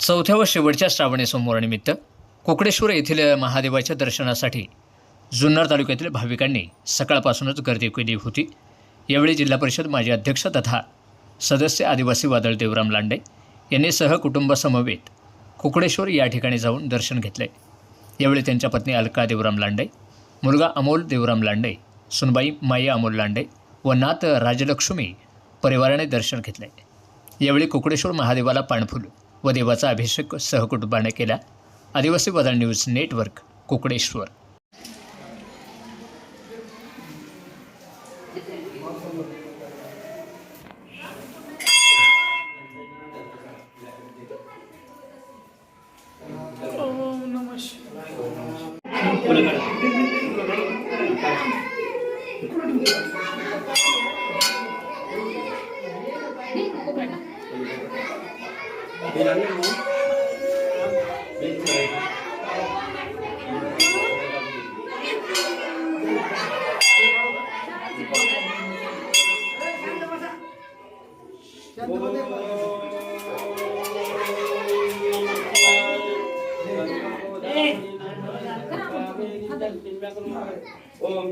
चौथ्या व शेवटच्या श्रावणी सोमवारानिमित्त कोकडेश्वर येथील महादेवाच्या दर्शनासाठी जुन्नर तालुक्यातील भाविकांनी सकाळपासूनच गर्दी केली होती. यावेळी जिल्हा परिषद माजी अध्यक्ष तथा सदस्य आदिवासी वादळ देवराम लांडे यांनी सहकुटुंबासमवेत कुकडेश्वर या ठिकाणी जाऊन दर्शन घेतले. यावेळी त्यांच्या पत्नी अलका देवराम लांडे मुलगा अमोल देवराम लांडे सुनबाई माया अमोल लांडे व नात राजलक्ष्मी परिवाराने दर्शन घेतले. यावेळी कुकडेश्वर महादेवाला पाणफुल व देवाचा अभिषेक सहकुटुंबाने केला. आदिवासी बदल न्यूज नेटवर्क कुकडेश्वर ओम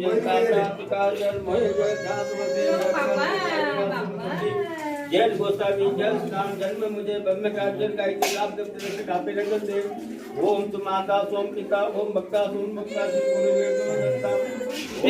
जय काका पिकार जल मोह जय दास वदे जल गोसावी जल स्नान जल में मुझे ब्रह्म का जल का इसे लाभ दे तेरे ढापे रंगल दे ओम तुम माता सोम पिता ओम भक्ता सोम भक्ता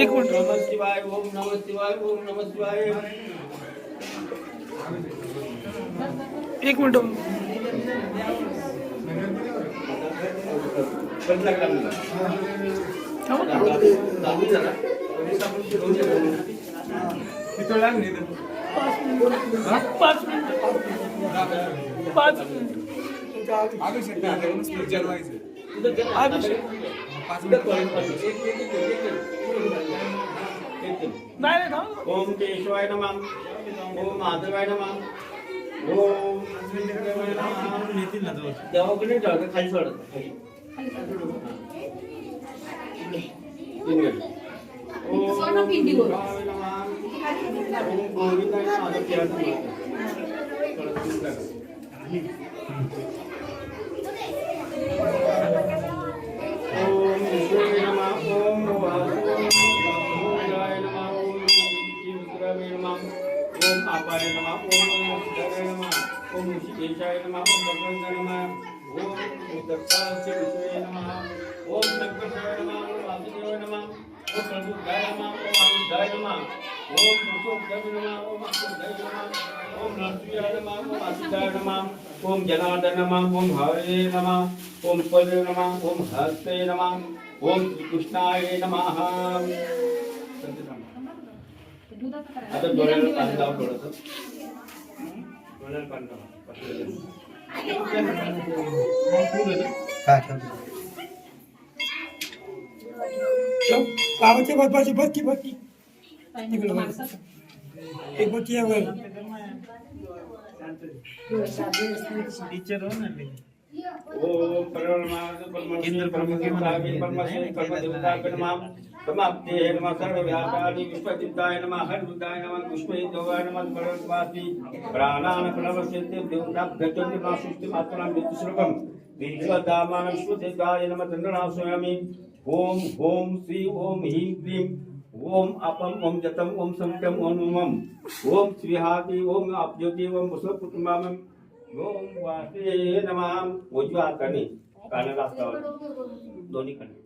एक ओम मिनट। नमः शिवाय ओम नमः शिवाय ओम नमः शिवाय। एक मिनिट। बदला करना थांबा. दाबी जरा पाच मिनिट पाच मिनिट पाच मिनिट अभिषेक नाही नाही थांब ओम केशवाय नमः ओम माधवाय नमः ओम देवाकडे जाऊ खाली सोडत खाली. तीन वेळ. ओम आपाय नमः ओम सुधाय नमः ओम ऋषिकेशाय नमः ओम भगवंताय नमः ओम दत्तास्य विष्णुवे नमः ओम संकर्षाय नमः ओम वासुदेवाय नमः ओम प्रभुदाय नमः ओम आनंदाय नमः ओम पुरुषोत्तम नमः ओम नमः ओम नरसिंहाय नमः ओम आसिताय नमः ओम जनार्दन नमः ओम हरे नमः ओम पद नमः ओम हस्ते नमः ओम श्रीकृष्णाय नमः आता डोळ्याला पाणी लाव थोडंसं डोळ्याला पाणी लाव बाबाच्या की बदकी. की एक. ओम समाप्ते नमः नमः नमः नमः परमवासी प्राणान प्रणवस्यते देवता गच्छन्ति मात्रा मृत्युश्लोकम् विश्वदामान विश्वदेवाय नमः चन्द्रनाशयामि। ओम ओम श्री ओम ह्रीं क्लीं। ओम अपम ओम जतम ओम समतम ओम नमः ओम श्रीहाति ओम आपज्योति ओम कुसुम ओम वासे नमः। उजव्या हाताने कानाला हातावर दोन्ही काने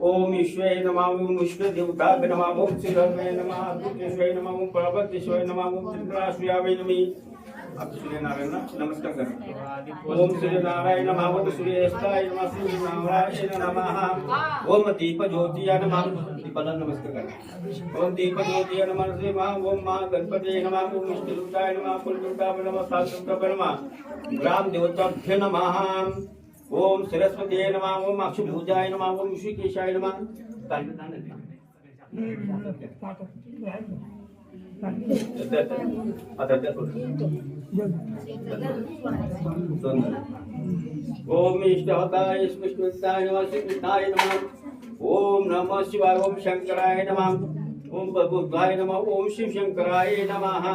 ओम ईश्वय नमः, ओम विष्णु देवता नमः, ओम श्रीरमे नमः दुर्गेश्वय नमः, ओम प्रभतेश्वय नमः, ओम त्रिपुराश्रयावै नमः। सूर्यनारायण नमस्कार करा। ओम सूर्यनारायण नमः ओम नमः सूर्यनारायण नमः। ओम दीप ज्योतिया नमः दीपाला नमस्कार करा। ओम दीप ज्योतिया नमः श्री महा ओम महा गणपती नमः ओम विष्णुदेवताय नमः कुलदेवताय नमः साधुदेवताय नमः। ग्राम देवताभ्य नमः। ओम सरस्वती नमः ओम अक्षभुजाय नमः ओम ऋषिकेशाय नमः। आता त्या ओम ओम नमः शिवाय, ओम शंकराय नमः। ओम बुद्धाय नमः, ओम शिव शंकराय नमः।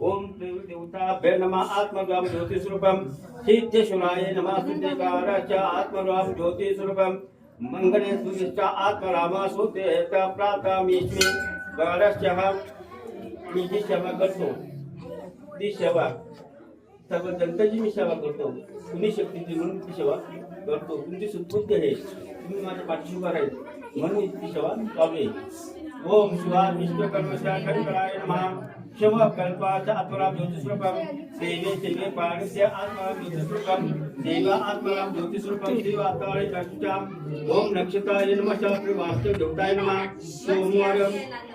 ओम देवताभ्य नमः आत्मराम ज्योतिस्वरूपम। सिद्धेश्वराय नमः सिद्धेश्वराय आत्मराम ज्योतिस्वरूपम। मंगले सुनिश्च आत्मरामा सुते प्राप्तामीस्मि गणस्य मी जी सेवा करतो ती सेवा सर्व जनतेची मी सेवा करतो. कुणी शक्तीची म्हणून ती सेवा करतो. तुमची सुत्पत्ती आहे. तुम्ही माझ्या पाठीशी उभा राहील म्हणून ती सेवा चालू आहे. ओम शिवा विश्वकर्मच्या खडकराय नमः. शिव कल्पाचा आत्मराम ज्योतिस्वरूपम. देवे सेवे पाणिस्य आत्मराम ज्योतिस्वरूपम. देव आत्मराम ज्योतिस्वरूपम. देव आत्माळे चक्षुषा ओम नक्षत्राय नमः. शास्त्री वास्तव देवताय नमः. सोमवार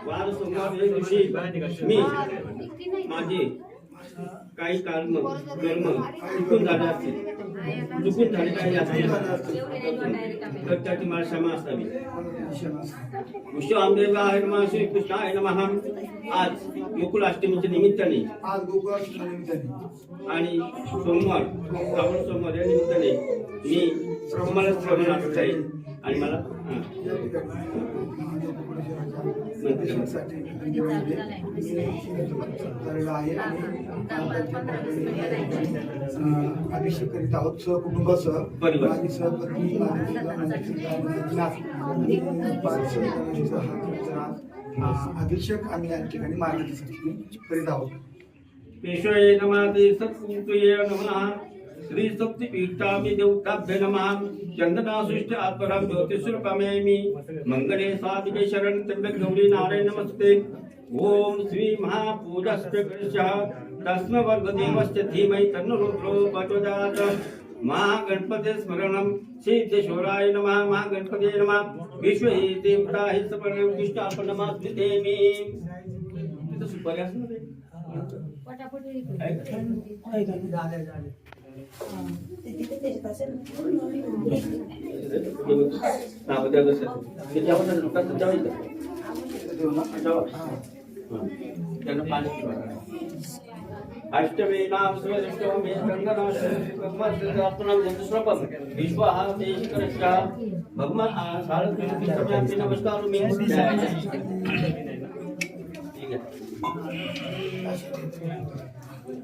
वार सोमवार दिवशी मी माझे काही कर्म कर्म चुकून झाले असतील. चुकून झाले काही असतील तर त्याची मला क्षमा असावी. विश्व नमः श्री कृष्ण आहे आज गोकुलाष्टमीच्या निमित्ताने आज गोकुळाष्टमी निमित्ताने. आणि सोमवार श्रावण सोमवार या निमित्ताने मी तुम्हाला श्रवण असत आहे आणि मला प्रदर्शनसाठी करणार आहे आणि अभिषेक करीत आहोत सहकुटुंबासह माझी सहपत्नी पाच सहकारांचा अभिषेक आम्ही या ठिकाणी मार्गदर्शन करीत आहोत. पेशवाय नमः सत्पुतये नमः. श्री शक्तिपीठामि देवताभ्य नमः। चंदनासृष्ट आत्मराम ज्योतिस्वरूपमेमि मंगले साधिके शरण त्र्यंबक गौरी नारायण नमस्ते। ओम श्री महापूजस्य गणेशः तस्म वर्ग देवस्य धीमहि तन्नो रुद्रो प्रचोदयात् महागणपते स्मरणं। सिद्धेश्वराय नमः। महागणपते नमः। विश्व हि देवता हि सपर्णं कृष्णार्पणमस्तु देवी? ते. त्यांना पाणी पिवा. अष्टमे नाम सुरष्टमे गंगनाशनात्मनाम जंतुस्वपम विश्वहा देशकरश्या भगवान आ सारथ विनती समयापि नमस्कार मी आता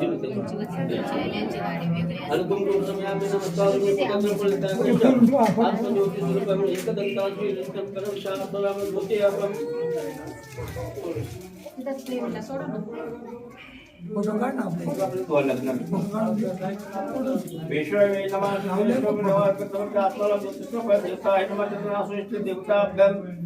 जिरू ते. अनुकुम नमस्कार मी पदत्र फलिता आत्मज्योति स्वरूपम एकदंतास्मि नित्यं करम शास्त्रम ज्योति अहम फ़ोटो काढ ना आपले बोल लागणार विश्ववे नमः नामदेव नमः कृतवत आत्माला ज्योतिष्व देवताय नमः चंद्रासुष्ट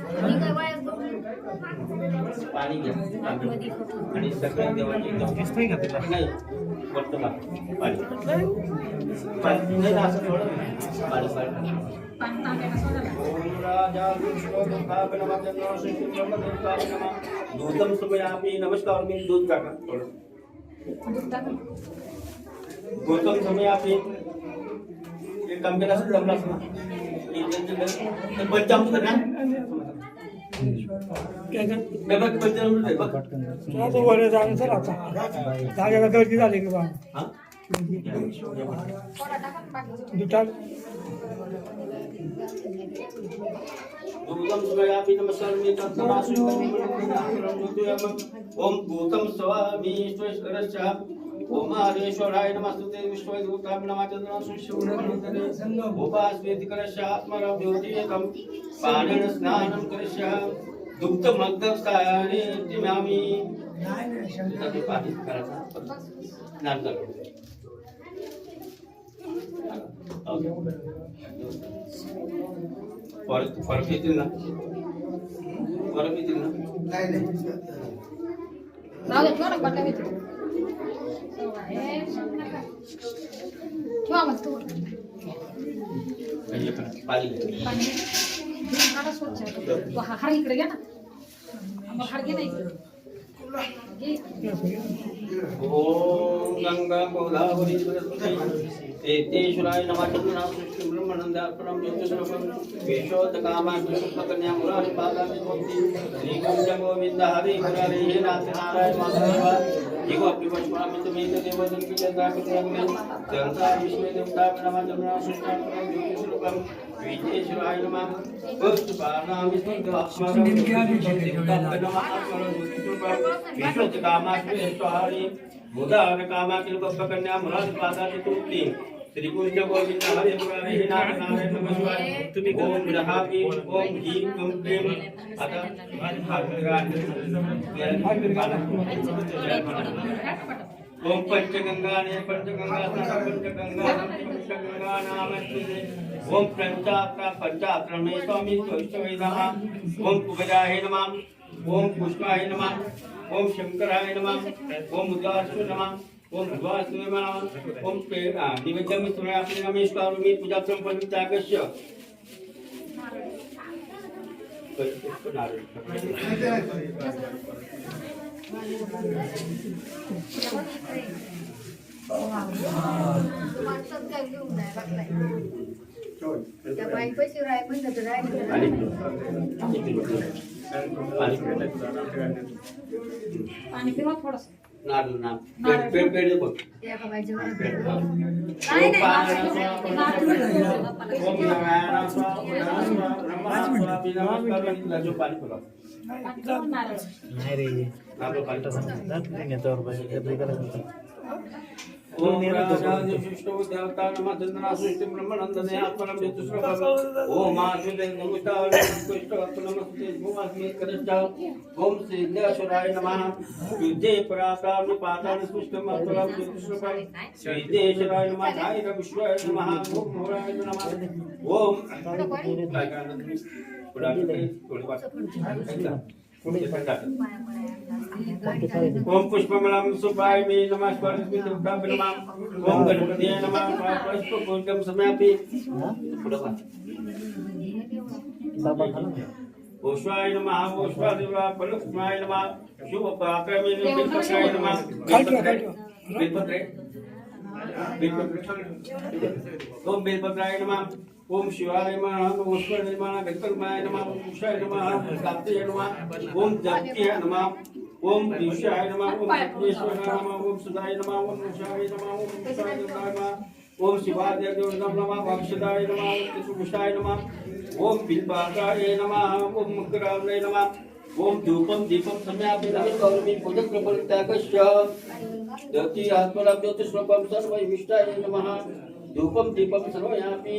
पाणी पाणी घ्या. तांबे. आणि सगळ्या देवाची एकदम नाही वर्तमान पाणी. पाणी. नाही ना, असं थोडं. पाणी पाणी ओम राजा विष्णुदेवताय नमः चंद्रासुष्ट ब्रह्मदेवताय नमः दूतम समयापि नमस्कार मी दूध टाका थोडं गौतम समयापि एक काम केलं असं जमलं असं ना. पंचामृत ना? काय काय? तो वर जाऊन चल आता जागेला गर्दी झाली की बा तत्समासुष्ट ओम गौतम स्वामी ईश्वरस्य ओमारेश्वराय नमस्ते। विश्वदूताय नमः चंद्रासुष्य उपास्वेति करस्य आत्मरं पाणेन स्नानं करस्य दुग्धमग्धस्थाने तिमामि तथे पाठी करायचा स्नान करतो परत परत येतील ना परत येतील ना नाही नाही ठेवा मग तू म्हणजे पाणी काढा स्वच्छ तो हा- हार इकडे घ्या ना मग हार घे ना ओम गंगा सरस्वती एतेश्वराय नमः चंद्रनाथ सृष्टि ब्रह्मानंदार्पणम ज्योतिषरूपम विशोदकामाग्नि शुक्लकन्या मुरारी पादामि भक्ति श्री गोविंद हरि मुरारी हे नाथ नारायण माधव जीव अपनी पुष्पामि तुम्हें देव जन की चंद्रा कुत्रग्नि देवता विष्णु देवता नमः चंद्रनाथ सृष्टि ज्योतिषरूपम विजेश्वराय नमः पुष्पाणामि स्वर्गात्मकं विश्वकामाग्नि मुदार कामाकिल कन्या मुराद पादाति तुमती श्री कुंज गोविंद हरे मुरारी हे नाथ नारायण नमः शिवाय ओम रहापि ओम ह्रीं क्लीं क्लीं अत ओम पंचगंगा ने पंचगंगा पंचगंगा पंचगंगा नाम ओम पंचात्र पंचात्र में स्वामी वैष्णवेदः ओम कुबजाय नमः। ओम पुष्पाय नमः। ओम शंकराय नमः। ओम उदासु नमः। ओम भगवासु नमः। ओम प्रेरणा निवेद्यं समयापि नमस्कारोमि पूजा काय घेऊन नाही बघलाय त्या बाई पैसे राय म्हणलं तर पाणी पिवा थोडस जो पाणी पिला नाही रे नारळ पाणी जात घेतो रुपये ओम राजाय विष्णु देवता नमः चंद्रना सृष्टि ब्रह्मानंदने आत्मनम चतुष्रभम ओम आशुदे नमस्कार कृष्ण नमस्ते। भूमास्मि करश्च ओम सिद्धेश्वराय नमः। युद्धे पराकाम पातान सृष्टम आत्मनम चतुष्रभम सिद्धेश्वराय नमः धाय विश्वाय नमः। ओम मोराय नमः। ओम। पुढे वाच ओम पुष्पमलम सुपाय मे नमः स्वामी दुर्गा नमः ओम गणपति नमः पुष्प पूजम समयापि ओश्वाय नमः ओश्वादेवा फलस्माय नमः शुभ पराक्रमे बिल्पत्राय नमः बिल्पत्रे बिल्पत्रे ओम बिल्पत्राय नमः ओम शिवाय नमः ओम ईश्वराय नमः गणपतिमाय नमः ओम कुशाय नमः कात्याय नमः ओम जगतीय नमः ओम ईशाय नमः ओम विश्वेश्वराय नमः ओम सुदाय नमः ओम उषाय नमः ओम उषाय नमः ओम शिवाय नमः भक्षदाय नमः ओम सुकुशाय नमः ओम बिल्बाकाय नमः ओम मुक्राय नमः ओम धूपम दीपम सम्यापि नमितौर्मि पूजन प्रपरित्यागस्य ज्योति आत्मनाम ज्योतिष्वपम सर्वविष्टाय नमः धूपम दीपम सर्वयापि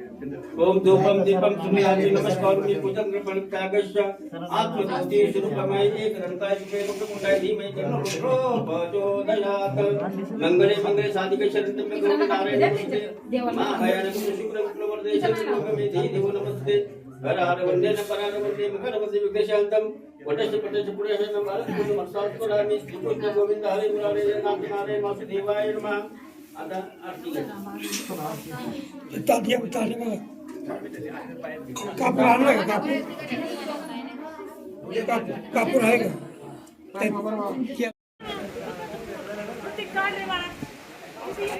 ओम धूपम दीपम सम्यापि नमस्कारोमि पूजन प्रपरित्यागस्य आत्मज्योति स्वरूपमय एक रंकाय रूपे मुकुटाय धीमहि तन्नो रुद्रो प्रचोदयात् मंगले मंगले साधिके शरण्ये गौरी नारायणे नमस्ते। महाभयानक शुक्र विष्णुवर्धे शरणमे धी देव नमस्ते। हर हर वंदे न परार वंदे मकर वंदे विघ्नेशान्तम वटस्य पटस्य पुण्यस्य नमः। भारत मर्सात्परामि श्री कृष्ण गोविंद हरे मुरारे नाथ नारायण वासुदेवाय नमः। ताटी ताटी बघा कापूर आणला का कापूर? कापूर आहे का?